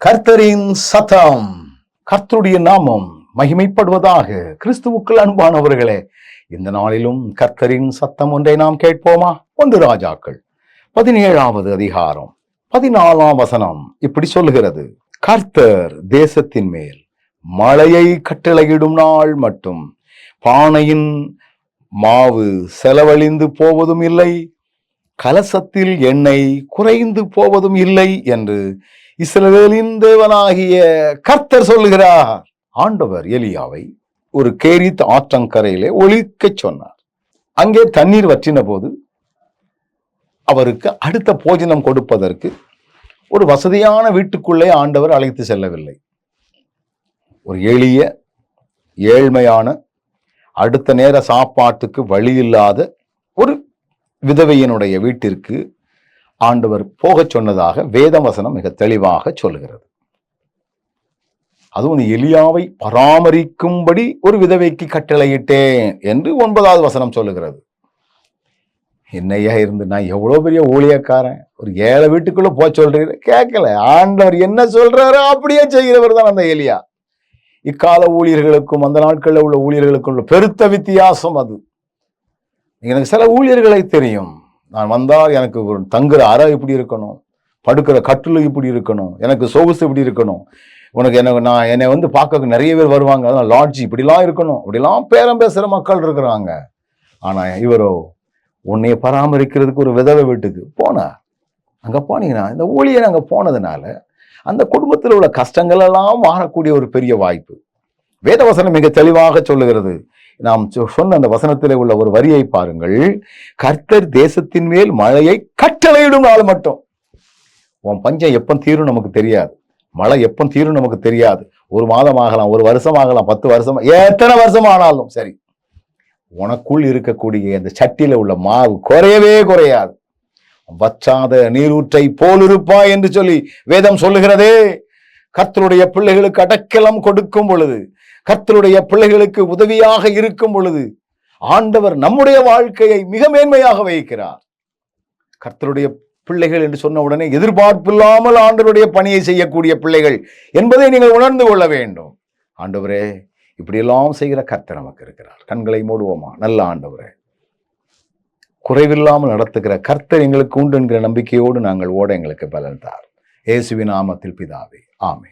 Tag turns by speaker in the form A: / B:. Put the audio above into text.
A: கர்த்தரின் சத்தம் கர்த்தருடைய நாமம் மகிமைப்படுவதாக கிறிஸ்துவுக்குள் அன்பானவர்களே இந்த நாளிலும் கர்த்தரின் சத்தம் ஒன்றை நாம் கேட்போமா? ஒன்று ராஜாக்கள் பதினேழாவது அதிகாரம் பதினாலாம் வசனம் இப்படி சொல்லுகிறது. கர்த்தர் தேசத்தின் மேல் மழையை கட்டளையிடும் நாள் மட்டும் பானையின் மாவு செலவழிந்து போவதும் இல்லை கலசத்தில் எண்ணெய் குறைந்து போவதும் இல்லை என்று இஸ்ரவேலின் தேவனாகிய கர்த்தர் சொல்லுகிறார். ஆண்டவர் எலியாவை ஒரு கேரித் ஆற்றங்கரையிலே ஒழிக்க சொன்னார். அங்கே தண்ணீர் வற்றின போது அவருக்கு அடுத்த போஜனம் கொடுப்பதற்கு ஒரு வசதியான வீட்டுக்குள்ளே ஆண்டவர் அழைத்து செல்லவில்லை. ஒரு எளிய ஏழ்மையான அடுத்த நேர சாப்பாட்டுக்கு வழி இல்லாத ஒரு விதவையினுடைய வீட்டிற்கு ஆண்டவர் போகச் சொன்னதாக வேதவசனம் மிக தெளிவாக சொல்லுகிறது. அதுவும் எலியாவை பராமரிக்கும்படி ஒரு விதவைக்கு கட்டளையிட்டேன் என்று ஒன்பதாவது வசனம் சொல்லுகிறது. என்னையா இருந்து நான் எவ்வளோ பெரிய ஊழியக்காரன்? ஒரு ஏழை வீட்டுக்குள்ள போக சொல்றீங்க கேட்கல. ஆண்டவர் என்ன சொல்கிறாரோ அப்படியே செய்கிறவர் தான் அந்த எலியா. இக்கால ஊழியர்களுக்கும் அந்த நாட்களில் உள்ள ஊழியர்களுக்கும் உள்ள பெருத்த வித்தியாசம் அது. எனக்கு சில ஊழியர்களை தெரியும். நான் வந்தால் எனக்கு ஒரு தங்குற அறை இப்படி இருக்கணும். படுக்கிற கட்டில் இப்படி இருக்கணும். எனக்கு சொகுசு இப்படி இருக்கணும். உனக்கு எனக்கு நான் என்னை வந்து பார்க்க நிறைய பேர் வருவாங்க. அதெல்லாம் லாட்ஜி இப்படிலாம் இருக்கணும். இப்படிலாம் பேரம் பேசுகிற மக்கள் இருக்கிறாங்க. ஆனால் இவரோ உன்னைய பராமரிக்கிறதுக்கு ஒரு விதவை வீட்டுக்கு போனார். அங்கே போனீங்கன்னா இந்த ஊழியர் அங்கே போனதுனால அந்த குடும்பத்தில் உள்ள கஷ்டங்கள் எல்லாம் மாறக்கூடிய ஒரு பெரிய வாய்ப்பு. வேதவசனம் மிக தெளிவாக சொல்லுகிறது. நாம் சொன்ன அந்த வசனத்திலே உள்ள ஒரு வரியை பாருங்கள். கர்த்தர் தேசத்தின் மேல் மழையை கட்டளையிடும் நாள் மட்டும். உன் பஞ்சம் எப்போ தீரும் நமக்கு தெரியாது. மழை எப்போ தீரும் நமக்கு தெரியாது. ஒரு மாதம் ஆகலாம் ஒரு வருஷம் ஆகலாம் பத்து வருஷம் எத்தனை வருஷம் ஆனாலும் சரி. உனக்குள் இருக்கக்கூடிய இந்த சட்டியில உள்ள மாவு குறையவே குறையாது. வற்றாத நீரூற்றை போல் இருப்பா என்று சொல்லி வேதம் சொல்லுகிறதே. கர்த்தருடைய பிள்ளைகளுக்கு அடக்கலம் கொடுக்கும் பொழுது கர்த்தருடைய பிள்ளைகளுக்கு உதவியாக இருக்கும் பொழுது ஆண்டவர் நம்முடைய வாழ்க்கையை மிக மேன்மையாக வைக்கிறார். கர்த்தருடைய பிள்ளைகள் என்று சொன்ன உடனே எதிர்பார்ப்பில்லாமல் ஆண்டவருடைய பணியை செய்யக்கூடிய பிள்ளைகள் என்பதை நீங்கள் உணர்ந்து கொள்ள வேண்டும். ஆண்டவரே இப்படியெல்லாம் செய்கிற கர்த்தர் நமக்கு இருக்கிறார். கண்களை மூடுவோமா? நல்ல ஆண்டவரே. குறைவில்லாமல் நடத்துகிற கர்த்தர் எங்களுக்கு உண்டு என்கிற நம்பிக்கையோடு நாங்கள் ஓட எங்களுக்கு பலன் தார். இயேசுவின் நாமத்தில் பிதாவே. ஆமே